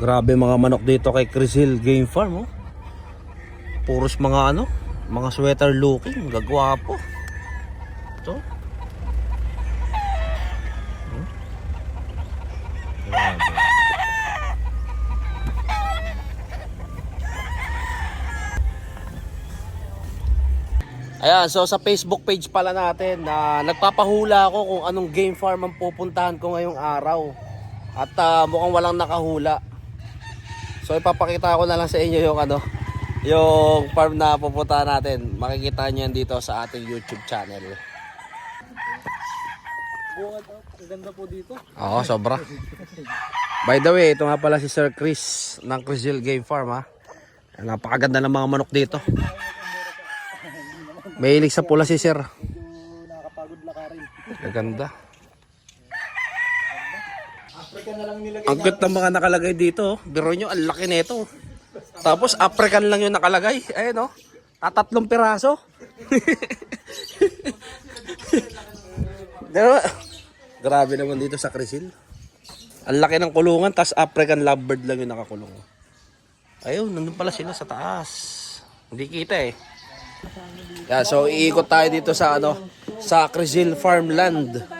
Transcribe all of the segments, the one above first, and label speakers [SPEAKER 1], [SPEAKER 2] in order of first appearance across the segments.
[SPEAKER 1] Grabe mga manok dito kay Chris Hill Game Farm, oh. Puros mga ano, mga sweater looking, gagwapo. Ito. Hmm? Ayan, so sa Facebook page pala natin na nagpapahula ako kung anong game farm ang pupuntahan ko ngayong araw. At ah, mukhang walang nakahula. So ipapakita ko na lang sa inyo yung ano, yung farm na pupuntahan natin. Makikita niyo yan dito sa ating YouTube channel.
[SPEAKER 2] Ang ganda po dito.
[SPEAKER 1] Oo, sobra. By the way, ito nga pala si Sir Chris ng Chris Hill Game Farm ha. Napakaganda ng mga manok dito. Mahilig sa pula si Sir.
[SPEAKER 2] Nakakapagod lakarin.
[SPEAKER 1] Gaganda.
[SPEAKER 2] Africa na lang nilagay.
[SPEAKER 1] Ang ng mga nakalagay dito. oh. Biro nyo, ang laki nito. Tapos African lang yung nakalagay. Ayun oh. Tatatlong piraso. Pero, grabe naman dito sa Crisil. Ang laki ng kulungan, tas African lovebird lang yung nakakulong. Ayun, nandun pala sila sa taas. Hindi kita eh. Yeah, so iikot tayo dito sa ano, sa Crisil Farmland.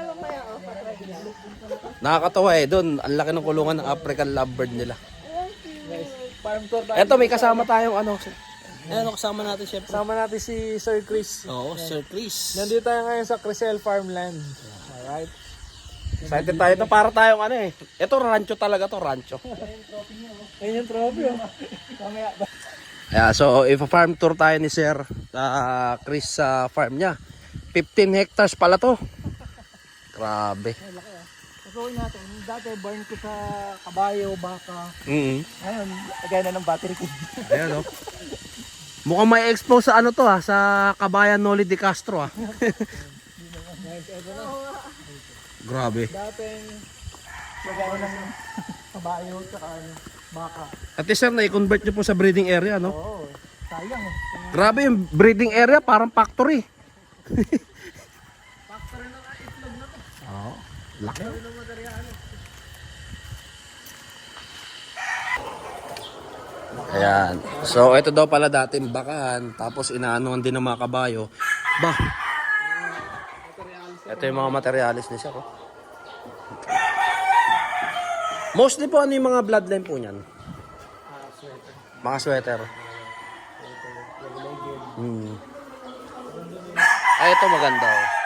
[SPEAKER 1] Nakakatawa eh, doon, ang laki ng kulungan ng African lovebird nila.
[SPEAKER 2] Farm tour tayo.
[SPEAKER 1] Eto, may kasama tayong ano. Ano kasama natin, chef?
[SPEAKER 2] Kasama natin si Sir Chris.
[SPEAKER 1] Oo, Sir Chris.
[SPEAKER 2] Nandito tayo ngayon sa Crisel Farmland. Alright.
[SPEAKER 1] Excited tayo. Ito para tayong ano eh. Ito rancho talaga to, rancho.
[SPEAKER 2] Ayun yung trophy oh. Mamaya.
[SPEAKER 1] Yeah, so if a farm tour tayo ni Sir uh, Chris sa farm niya. 15 hectares pala to. Grabe.
[SPEAKER 2] Pasukin natin. Dati burn ko sa kabayo, baka.
[SPEAKER 1] Mm
[SPEAKER 2] Ngayon, lagay na ng battery ko.
[SPEAKER 1] Ayan oh. Mukhang may expose sa ano to ha, sa Kabayan Noli de Castro ha. Grabe.
[SPEAKER 2] Dating lagay ng kabayo tsaka ano, baka.
[SPEAKER 1] At least sir, na-convert nyo po sa breeding area, no?
[SPEAKER 2] Oo. Sayang eh.
[SPEAKER 1] Grabe yung breeding area, parang. Factory
[SPEAKER 2] ng itlog na to.
[SPEAKER 1] Oo, laki. Ayan. So, ito daw pala dating bakahan, tapos inaanuhan din ng mga kabayo. Ba, ito yung mga materialis ni sir, oh. Mostly po ano yung mga bloodline po niyan? Mga sweater. Hmm. Ay, ito maganda, oh.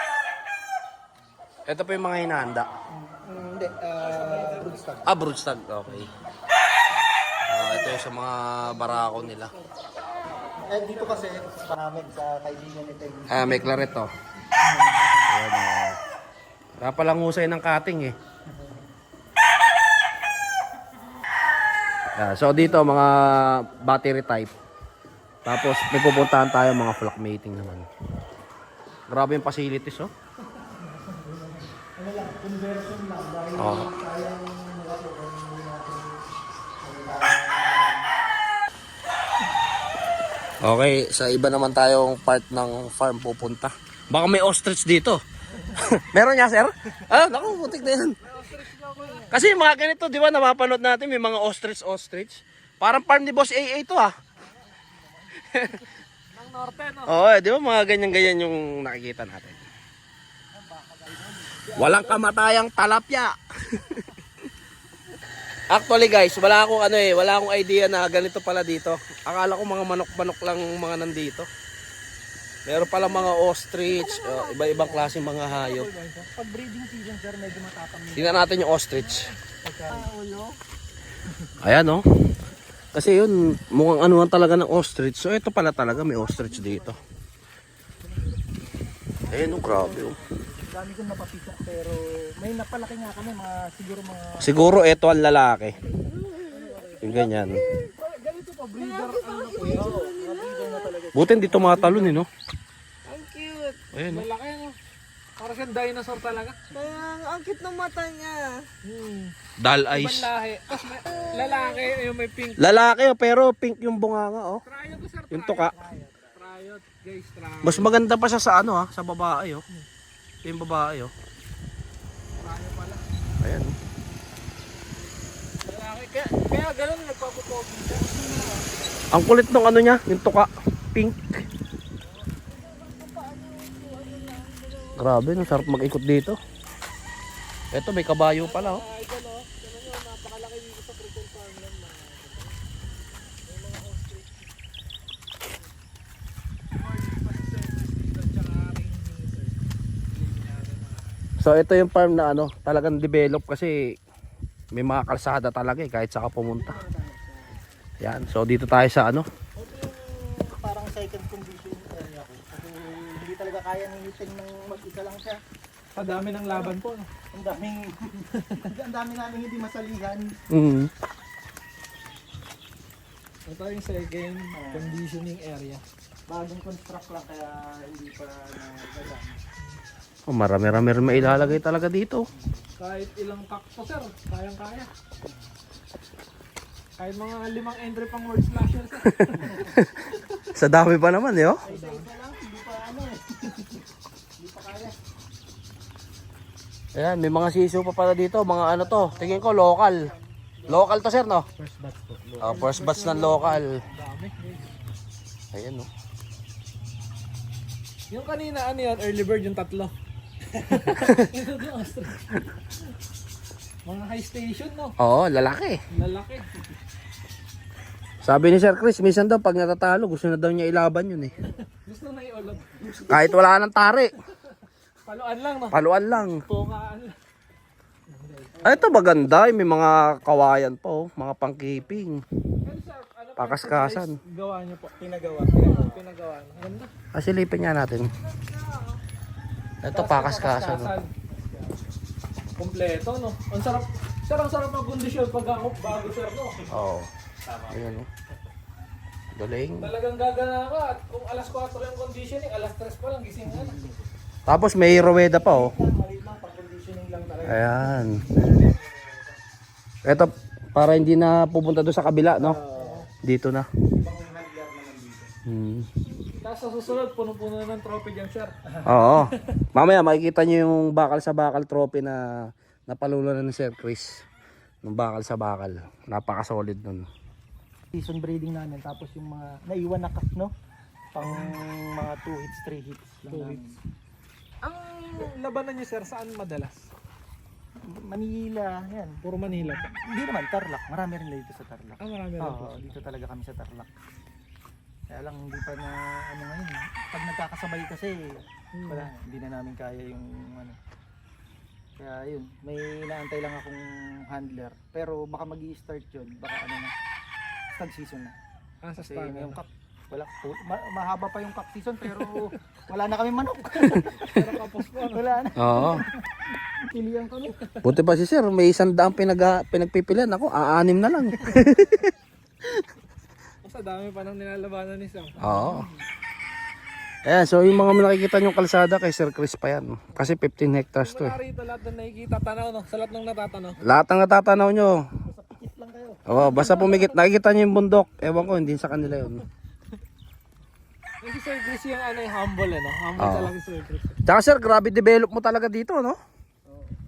[SPEAKER 1] Ito po yung mga hinahanda.
[SPEAKER 2] Mm, hindi, ah, broodstock.
[SPEAKER 1] Ah, broodstag. Okay. Ah, ito yung sa mga barako nila.
[SPEAKER 2] Eh, dito kasi, sa sa kaibigan ni Teng.
[SPEAKER 1] Ah, may claret to. Ayan, oh. Kaya palang husay ng cutting eh. Yeah, so dito mga battery type. Tapos may pupuntahan tayo mga flock mating naman. Grabe yung facilities oh.
[SPEAKER 2] Ano lang, conversion lang. Dahil
[SPEAKER 1] Oo.
[SPEAKER 2] sayang nila po kung hindi natin
[SPEAKER 1] Okay, sa iba naman tayong part ng farm pupunta. Baka may ostrich dito. Meron niya, sir? Ah, naku, putik na yan. Kasi mga ganito, di ba, napapanood natin, may mga ostrich-ostrich. Parang farm ni Boss AA to ah.
[SPEAKER 2] Ng norte, no?
[SPEAKER 1] Oo, eh, di ba mga ganyan-ganyan yung nakikita natin. Walang kamatayang talapya. Actually guys, wala akong ano eh, wala akong idea na ganito pala dito. Akala ko mga manok-manok lang mga nandito. Meron pala mga ostrich, oh, iba-ibang klase mga hayop.
[SPEAKER 2] Pag breeding season, sir, medyo matapang yun.
[SPEAKER 1] Tingnan natin yung ostrich.
[SPEAKER 2] Ulo,
[SPEAKER 1] Ayan oh. Kasi yun, mukhang anuhan talaga ng ostrich. So ito pala talaga may ostrich dito. Ayan oh, grabe oh.
[SPEAKER 2] Dami kong napapita, pero may napalaki nga kami, mga, siguro mga...
[SPEAKER 1] Siguro ito ang lalaki. Yung ganyan.
[SPEAKER 2] Ganito pa, breeder, ano po yun?
[SPEAKER 1] Buti hindi tumatalon eh, no?
[SPEAKER 3] Ang cute.
[SPEAKER 1] Ayan, oh.
[SPEAKER 2] Malaki, no? Para siyang dinosaur talaga.
[SPEAKER 3] Kaya ang cute ng mata niya.
[SPEAKER 2] Hmm.
[SPEAKER 1] Dull
[SPEAKER 2] Ibang
[SPEAKER 1] eyes.
[SPEAKER 2] lahi. Tapos may lalaki, yung may pink.
[SPEAKER 1] Lalaki oh, pero pink yung bunganga oh.
[SPEAKER 2] Tryo to, sir.
[SPEAKER 1] Yung tuka.
[SPEAKER 2] Tryo, guys, tryo.
[SPEAKER 1] Mas maganda pa siya sa ano ha, sa babae oh. Ito yung babae oh.
[SPEAKER 2] Tryo pala.
[SPEAKER 1] Ayan.
[SPEAKER 2] Lalaki, Kaya, kaya gano'n nagpapupogi siya.
[SPEAKER 1] Ang kulit ng ano niya, yung tuka, pink. Grabe, no, sarap mag-ikot dito. Ito, may kabayo pala, oh.
[SPEAKER 2] Ah, ito no. Tignan nyo, napakalaki dito sa Crystal Farmland. mga idol. May mga ostrich. Morning pa sa service at saka rain meter.
[SPEAKER 1] So, ito yung farm na ano, talagang develop kasi may mga kalsada talaga eh, kahit saka pumunta. Yan, so dito tayo sa ano,
[SPEAKER 2] Ito yung parang second condition area ko. Kasi hindi talaga kaya ni Hiting ng mag-isa lang siya.
[SPEAKER 3] Sa dami ng laban po. No?
[SPEAKER 2] Ang daming, ang dami namin hindi masalihan.
[SPEAKER 1] mm,
[SPEAKER 3] Ito yung second conditioning area.
[SPEAKER 2] Bagong construct lang kaya hindi pa nagagamit.
[SPEAKER 1] Oh, marami-rami rin mailalagay talaga dito.
[SPEAKER 3] Kahit ilang kakto sir, kayang-kaya. Kahit mga limang entry pang word slasher sir.
[SPEAKER 1] Sa dami pa naman, eh, oh.
[SPEAKER 2] Ay, isa lang, hindi pa ano eh. hindi pa kaya.
[SPEAKER 1] Ayan, may mga siso pa pala dito, mga ano to, tingin ko local. Local to sir, no?
[SPEAKER 2] First batch po.
[SPEAKER 1] Ah, first batch ng local.
[SPEAKER 3] Dami.
[SPEAKER 1] Ayan, no.
[SPEAKER 3] Yung kanina ano yan, early bird yung tatlo. Mga high station no,
[SPEAKER 1] Oo, lalaki.
[SPEAKER 3] lalaki.
[SPEAKER 1] Sabi ni Sir Chris, minsan daw pag natatalo, gusto na daw niya ilaban yun eh.
[SPEAKER 3] Gusto na iulog.
[SPEAKER 1] Kahit wala nang tari,
[SPEAKER 3] Paluan lang no.
[SPEAKER 1] paluan lang.
[SPEAKER 3] Pukaan lang.
[SPEAKER 1] Ay, ito maganda, may mga kawayan po, mga pangkiping.
[SPEAKER 3] Ano pa
[SPEAKER 1] Pakaskasan.
[SPEAKER 3] gawa niyo po?
[SPEAKER 2] Pinagawa.
[SPEAKER 3] Pinagawa niyo. Ganda.
[SPEAKER 1] Pasilipin nga natin. Ito pakaskasan. no?
[SPEAKER 3] Kompleto no. Ang sarap. Sir, ang sarap ng kondisyon pag ako bago sir no.
[SPEAKER 1] Oo. Ayan, no. Galing.
[SPEAKER 3] Talagang gagana ka at kung alas 4 yung conditioning, alas 3 pa lang gising ka na.
[SPEAKER 1] Tapos may ruweda pa, oh.
[SPEAKER 2] Maliit lang, pang conditioning lang talaga.
[SPEAKER 1] Ayan. Ito, para hindi na pupunta doon sa kabila, no? Dito na. Hmm.
[SPEAKER 3] Tapos sa susunod, puno-puno na ng trophy dyan sir.
[SPEAKER 1] Oo. Mamaya makikita nyo yung bakal sa bakal trophy na napalulo na ni Sir Chris. Yung bakal sa bakal. Napaka-solid nun.
[SPEAKER 2] Season breeding namin tapos yung mga naiwan na cut no? Pang mga 2 hits, 3 hits lang
[SPEAKER 3] Two
[SPEAKER 2] namin.
[SPEAKER 3] hits. Ang labanan niyo sir, saan madalas?
[SPEAKER 2] Manila, yan.
[SPEAKER 3] Puro Manila.
[SPEAKER 2] Hindi naman, Tarlac. Marami rin dito sa Tarlac.
[SPEAKER 3] Ah, marami rin po.
[SPEAKER 2] Oo, dito talaga kami sa Tarlac. Kaya lang hindi pa na ano ngayon. Pag nagkakasabay kasi,
[SPEAKER 3] Hmm.
[SPEAKER 2] wala, hindi na namin kaya yung ano. Kaya yun, may inaantay lang akong handler. Pero baka mag start yun, baka ano na, stag season na.
[SPEAKER 3] Ah, sa
[SPEAKER 2] Kasi
[SPEAKER 3] start.
[SPEAKER 2] yung cup, wala, ma- mahaba pa yung cup season pero wala na kami manok.
[SPEAKER 3] Pero kapos po. Ano?
[SPEAKER 2] wala na,
[SPEAKER 1] Oo.
[SPEAKER 2] pilihan kami.
[SPEAKER 1] Buti pa si Sir, may isang daang pinag pinagpipilian ako. Aanim na lang.
[SPEAKER 3] Sa dami pa nang nilalabanan ni Sam.
[SPEAKER 1] Oo. Ayan, so yung mga nakikita nyo kalsada kay Sir Chris pa yan. Kasi 15 hectares to eh.
[SPEAKER 3] Wala rito lahat na nakikita tanaw no. Sa lahat ng natatanaw.
[SPEAKER 1] Lahat ng natatanaw nyo,
[SPEAKER 2] Basta pikit lang kayo.
[SPEAKER 1] Oo, basta pumikit. Nakikita nyo yung bundok. Ewan ko, hindi sa kanila yun.
[SPEAKER 3] Kasi Sir Chris yung ano yung humble ano. Humble
[SPEAKER 1] Oo.
[SPEAKER 3] talaga si Sir Chris.
[SPEAKER 1] Tsaka sir, grabe develop mo talaga dito, no?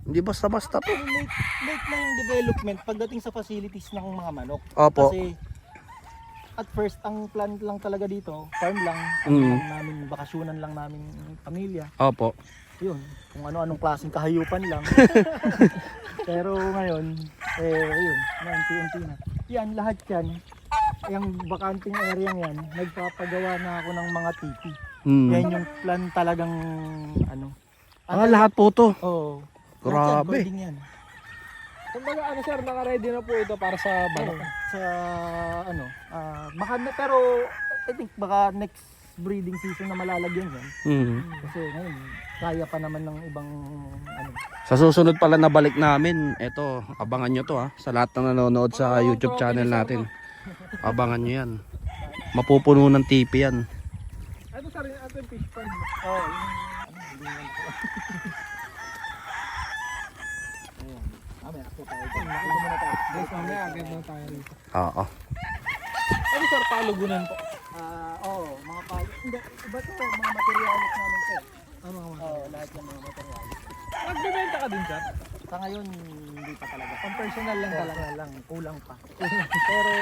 [SPEAKER 1] Hindi basta-basta to.
[SPEAKER 2] late, late na yung development pagdating sa facilities ng mga manok.
[SPEAKER 1] Opo.
[SPEAKER 2] Kasi at first ang plan lang talaga dito, farm lang,
[SPEAKER 1] Mm.
[SPEAKER 2] mm. namin bakasyonan lang namin pamilya.
[SPEAKER 1] Opo.
[SPEAKER 2] Yun, kung ano-anong klaseng kahayupan lang. Pero ngayon, eh yun, unti-unti na. Yan, lahat yan, yung bakanting area yan, nagpapagawa na ako ng mga tipi.
[SPEAKER 1] Hmm.
[SPEAKER 2] Yan yung plan talagang ano.
[SPEAKER 1] Ah, lahat po to.
[SPEAKER 2] Oo.
[SPEAKER 1] Grabe.
[SPEAKER 2] Lahat yan, yan.
[SPEAKER 3] Kumbaga ano sir, naka-ready na po ito para sa
[SPEAKER 2] Oo,
[SPEAKER 3] balak.
[SPEAKER 2] sa ano, ah, baka na, pero I think baka next breeding season na malalagyan yan.
[SPEAKER 1] Hmm.
[SPEAKER 2] Kasi ngayon, kaya pa naman ng ibang ano.
[SPEAKER 1] Sa susunod pala na balik namin, eto, abangan nyo to ha. Sa lahat ng nanonood sa YouTube channel natin. Abangan nyo yan. Mapupuno ng TV yan.
[SPEAKER 3] Ano sir, yung ating fish pond.
[SPEAKER 2] Oh, yung ano, hindi mo Ayun. Mamaya, ako tayo. Nakita muna tayo.
[SPEAKER 3] Guys, mamaya agad na tayo rito.
[SPEAKER 1] Oo.
[SPEAKER 3] Ano sir, palugunan po?
[SPEAKER 2] Ah, oo, mga palo. Hindi, iba to, mga materialis namin to.
[SPEAKER 3] Ano mga
[SPEAKER 2] Oo, lahat ng mga materialis.
[SPEAKER 3] Nagbibenta ka din sir?
[SPEAKER 2] Sa ngayon, hindi pa talaga.
[SPEAKER 3] Pang personal lang talaga.
[SPEAKER 2] Personal lang, kulang pa. Pero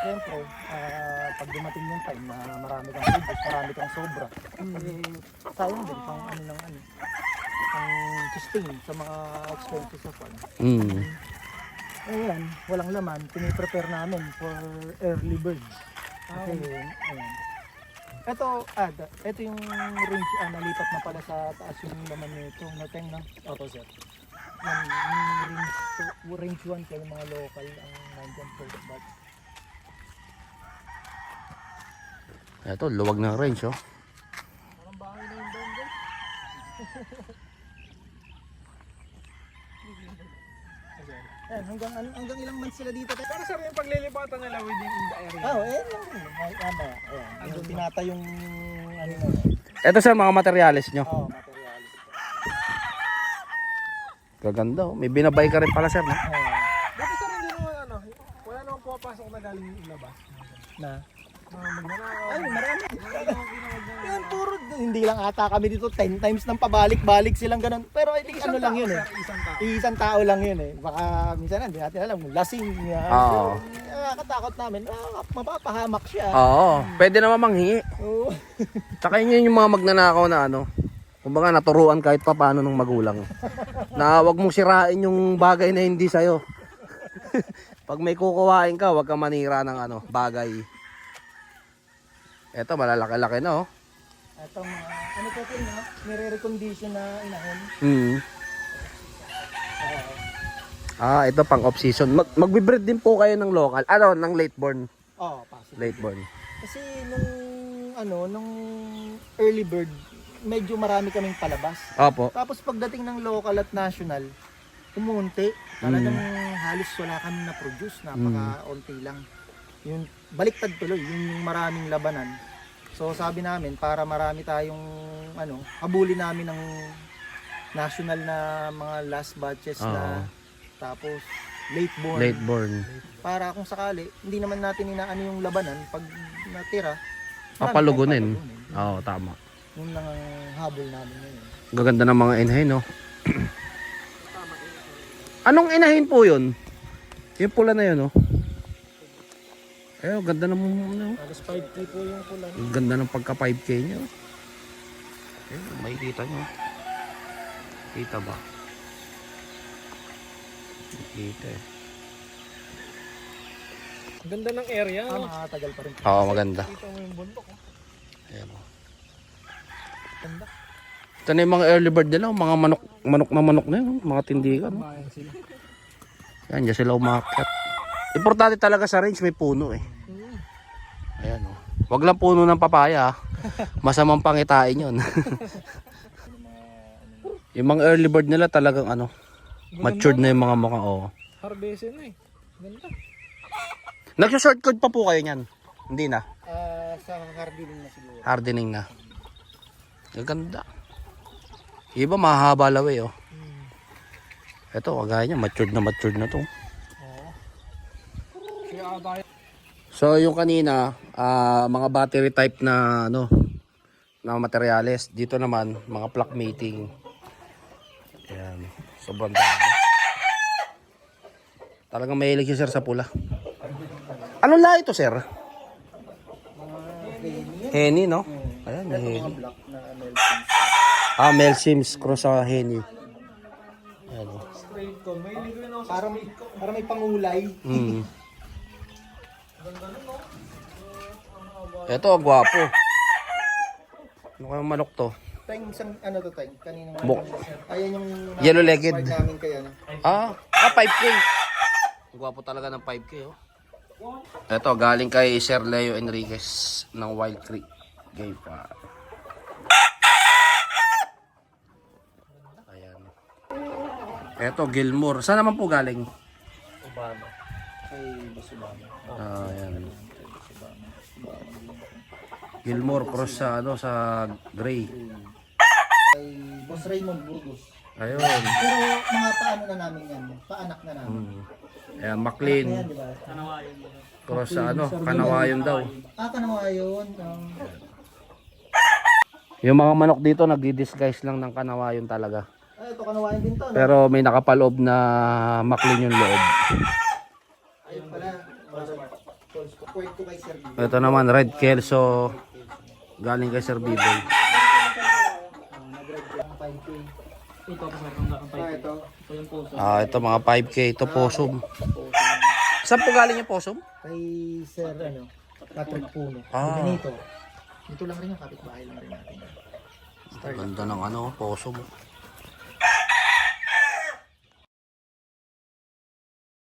[SPEAKER 2] siyempre, ah, pag dumating yung time na marami kang budget, marami kang sobra, eh, sayang din pang ano lang ano, pang sustain sa mga expenses sa farm.
[SPEAKER 1] Mm.
[SPEAKER 2] Eh yan, walang laman, piniprepare namin for early birds. Kasi, ayan. Ito, ah, da- ito yung range, ah, nalipat na pala sa taas yung laman nito. Nateng na. Opo, sir. Yan, yung range, two- range 1 kayo mga local ang nandyan po. But,
[SPEAKER 1] Ito, luwag ng range, oh.
[SPEAKER 3] Parang bahay na yung doon guys.
[SPEAKER 2] yan, hanggang, an- hanggang ilang months sila dito.
[SPEAKER 3] Pero sir, yung paglilipatan nila within in the area.
[SPEAKER 2] Oh, eh, lang. Ay, ano, ayan. Yung tinata yung, ano na,
[SPEAKER 1] Ito sir, mga materyales nyo.
[SPEAKER 2] oh, materialis.
[SPEAKER 1] Gaganda, oh. May binabay ka rin pala sir, no?
[SPEAKER 2] Oh,
[SPEAKER 3] Dati sir, hindi naman ano, wala namang pumapasok na galing yung ilabas.
[SPEAKER 2] na. Ay, marami. Yan, puro, hindi lang ata kami dito 10 times nang pabalik-balik silang ganun. Pero I think ano lang yun eh.
[SPEAKER 3] Isang tao.
[SPEAKER 2] Isang tao lang yun eh. Baka minsan hindi natin alam lasing. Uh,
[SPEAKER 1] Oo.
[SPEAKER 2] Nakakatakot namin. Ah, mapapahamak siya.
[SPEAKER 1] Oo, pwede naman manghingi.
[SPEAKER 2] Oo.
[SPEAKER 1] Tsaka yun yung mga magnanakaw na ano, kumbaga naturuan kahit pa paano ng magulang. Na wag mong sirain yung bagay na hindi sa'yo. Pag may kukuhain ka, wag kang manira ng ano, bagay. Eto, malalaki-laki na oh.
[SPEAKER 2] Ito mga, ano po no? Nire-recondition na inahin.
[SPEAKER 1] Mm.
[SPEAKER 2] Oo.
[SPEAKER 1] Ah, ito pang off-season. Mag magbe-breed din po kayo ng local, ano, ng late born.
[SPEAKER 2] Oh, possible.
[SPEAKER 1] Late born.
[SPEAKER 2] Kasi nung, ano, nung early bird, medyo marami kaming palabas.
[SPEAKER 1] Opo.
[SPEAKER 2] Tapos pagdating ng local at national, umunti. Talagang halos wala kami na-produce. Napaka-unti lang. Yung baliktad tuloy, yun yung maraming labanan. So sabi namin, para marami tayong ano, habulin namin ng national na mga last batches na tapos late born.
[SPEAKER 1] Late born.
[SPEAKER 2] Para kung sakali, hindi naman natin inaano yung labanan pag natira. marami
[SPEAKER 1] Papalugunin.
[SPEAKER 2] tayong papalugunin.
[SPEAKER 1] Oo, tama.
[SPEAKER 2] Yun lang ang habol namin ngayon.
[SPEAKER 1] Gaganda ng mga inahin, no? Anong inahin po yun? Yung pula na yun, no? Eh, ang ganda ng ano,
[SPEAKER 2] Halos 5K po yung pula.
[SPEAKER 1] ang ganda ng pagka 5K niya. Eh, makikita nyo. Kita ba? Kita eh.
[SPEAKER 3] Ganda ng area.
[SPEAKER 2] Ah, makakatagal pa rin.
[SPEAKER 1] Oo, maganda.
[SPEAKER 3] Kita mo yung bundok. oh.
[SPEAKER 1] Ayan, oh.
[SPEAKER 3] Ganda.
[SPEAKER 1] Ito na yung mga early bird nila, oh, mga manok, manok na manok na yun, oh, mga tindigan. oh. Yan, dyan sila umakyat. Importante talaga sa range, may puno eh. Ayan o. Wag lang puno ng papaya. ah. Masamang pangitain yun. yung mga early bird nila talagang ano, matured na yung mga mukha. Oh.
[SPEAKER 3] Harvestin na eh. Ganda.
[SPEAKER 1] Nagsa-shortcut pa po kayo niyan. Hindi na.
[SPEAKER 2] Ah, sa hardening na siguro.
[SPEAKER 1] Hardening na. Ang ganda. Iba mahaba law eh oh. Ito, kagaya niya, matured na matured na to. So yung kanina, ah, mga battery type na ano na materyales. Dito naman mga plug mating. Ayan, sobrang dami. Talagang mahilig si sir sa pula. Anong lahi ito sir? Henny, no? Ayan, may Henny. Ah, Mel Sims cross sa Henny. Ayan.
[SPEAKER 3] straight ko. May
[SPEAKER 2] Para, para may pangulay.
[SPEAKER 1] Mm. Ito, ang gwapo. Ano kayang manok to?
[SPEAKER 2] Teng, isang ano to, Teng? Kanina.
[SPEAKER 1] Bok.
[SPEAKER 2] Ayan yung
[SPEAKER 1] Yellow-legged.
[SPEAKER 2] smart namin kaya. No?
[SPEAKER 1] Ah, ah 5K. Ang gwapo talaga ng 5K, oh. Ito, galing kay Sir Leo Enriquez ng Wild Creek Game Park. Ayan. Ito, Gilmore. Saan naman po galing?
[SPEAKER 2] Obama. Kay Basubama.
[SPEAKER 1] Ah, ayan. Gilmore cross sa ano sa Gray.
[SPEAKER 2] Kay Boss Raymond Burgos.
[SPEAKER 1] Ayun.
[SPEAKER 2] Pero mga paano na namin yan. Paanak na namin.
[SPEAKER 1] Hmm. Ayan, McLean
[SPEAKER 2] ba?
[SPEAKER 1] cross sa ano, Kanawayon daw.
[SPEAKER 2] Ah, kanawa yun. Um,
[SPEAKER 1] Yung mga manok dito nagdi-disguise lang ng Kanawayon talaga.
[SPEAKER 2] ah, ito, kanawain din to. No?
[SPEAKER 1] Pero may nakapaloob na maklin yung loob.
[SPEAKER 2] Ko kay Sir Bibo.
[SPEAKER 1] Ito naman, Red Kelso. Galing kay Sir Biboy.
[SPEAKER 2] 5K.
[SPEAKER 3] Ito, pasarang lang ang
[SPEAKER 2] Ah, ito.
[SPEAKER 3] Ito yung puso.
[SPEAKER 1] Ah, ito mga 5K. Ito posum. Saan po galing yung posum?
[SPEAKER 2] Kay Sir, ano, Patrick Puno.
[SPEAKER 1] Ah.
[SPEAKER 2] Ganito. Dito lang rin yung kapitbahay lang rin natin.
[SPEAKER 1] Ganda ng ano, posum.